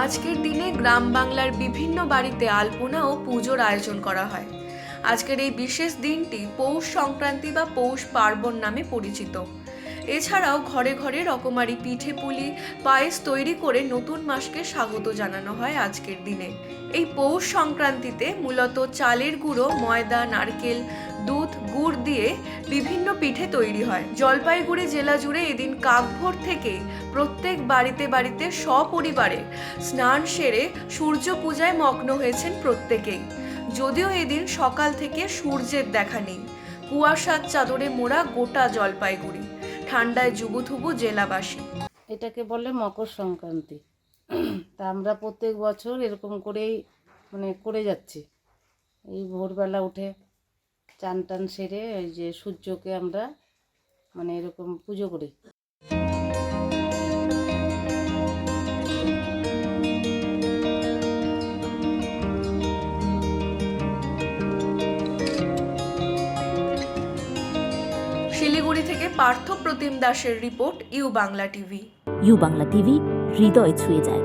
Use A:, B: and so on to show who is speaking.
A: আজকের দিনে গ্রাম বাংলার বিভিন্ন বাড়িতে আলপনা ও পুজোর আয়োজন করা হয়। আজকের এই বিশেষ দিনটি পৌষ সংক্রান্তি বা পৌষ পার্বণ নামে পরিচিত। এছাড়াও ঘরে ঘরে রকমারি পিঠে পুলি, পায়েস তৈরি করে নতুন মাসকে স্বাগত জানানো হয় আজকের দিনে। এই পৌষ সংক্রান্তিতে মূলত চালের গুঁড়ো, ময়দা, নারকেল, দুধ, গুড় দিয়ে বিভিন্ন পিঠে তৈরি হয়। জলপাইগুড়ি জেলা জুড়ে এদিন কাকভোর থেকে প্রত্যেক বাড়িতে বাড়িতে সপরিবারে স্নান সেরে সূর্য পূজায় মগ্ন হয়েছেন প্রত্যেকেই। যদিও এদিন সকাল থেকে সূর্যের দেখা নেই। কুয়াশার চাদরে মোড়া গোটা জলপাইগুড়ি। ঠান্ডায় জুবুথুবু জেলাবাসী।
B: এটাকে বলে মকর সংক্রান্তি। তা আমরা প্রত্যেক বছর এরকম করেই মানে করে যাচ্ছি। এই ভোরবেলা উঠে চান টান সেরে ওই যে সূর্যকে আমরা মানে এরকম পুজো করি।
A: শিলিগুড়ি থেকে পার্থ প্রতিম দাসের report U Bangla TV.
C: U Bangla TV হৃদয় ছুঁয়ে যায়।